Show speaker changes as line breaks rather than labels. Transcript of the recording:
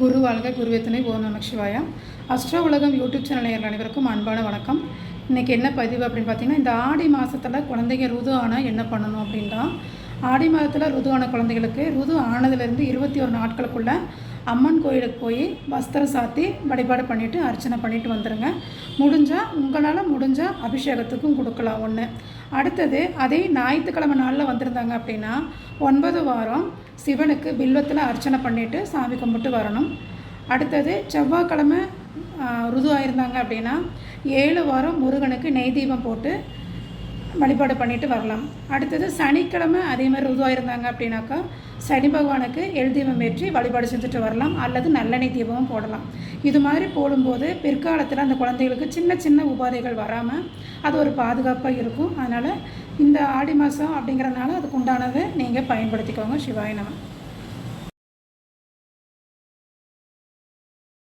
குரு வாழ்க குருவேத்தனை ஓம் நமக் சிவாயா. அஸ்ட்ரோ உலகம் யூடியூப் சேனல் நேரில் அனைவருக்கும் அன்பான வணக்கம். இன்றைக்கி என்ன பதிவு அப்படின்னு பார்த்தீங்கன்னா இந்த ஆடி மாதத்தில் குழந்தைங்க ருது ஆனால் என்ன பண்ணணும் அப்படின்னா ஆடி மாதத்தில் ருதுவான குழந்தைகளுக்கு ருது ஆனதுலேருந்து இருபத்தி ஒரு நாட்களுக்குள்ள அம்மன் கோயிலுக்கு போய் வஸ்திரம் சாத்தி வழிபாடு பண்ணிவிட்டு அர்ச்சனை பண்ணிட்டு வந்துடுங்க முடிஞ்சால் உங்களால் முடிஞ்சால் அபிஷேகத்துக்கும் கொடுக்கலாம் ஒன்று அடுத்தது அதே ஞாயிற்றுக்கிழமை நாளில் வந்திருந்தாங்க அப்படின்னா ஒன்பது வாரம் சிவனுக்கு பில்வத்தில் அர்ச்சனை பண்ணிவிட்டு சாமி கும்பிட்டு வரணும். அடுத்தது செவ்வாய்க்கிழமை ருது ஆயிருந்தாங்க அப்படின்னா ஏழு வாரம் முருகனுக்கு நெய் தீபம் போட்டு வழிபாடு பண்ணிட்டு வரலாம். அடுத்தது சனிக்கிழமை அதே மாதிரி ருதுவாக இருந்தாங்க அப்படின்னாக்கா சனி பகவானுக்கு எள் தீபம் ஏற்றி வழிபாடு செஞ்சுட்டு வரலாம். அல்லது நல்லெண்ணெய் தீபமும் போடலாம். இது மாதிரி போடும்போது பிற்காலத்தில் அந்த குழந்தைகளுக்கு சின்ன சின்ன உபாதைகள் வராமல் அது ஒரு பாதுகாப்பாக இருக்கும். அதனால் இந்த ஆடி மாதம் அப்படிங்கிறனால அதுக்கு உண்டானதை நீங்கள் பயன்படுத்திக்கோங்க. சிவாய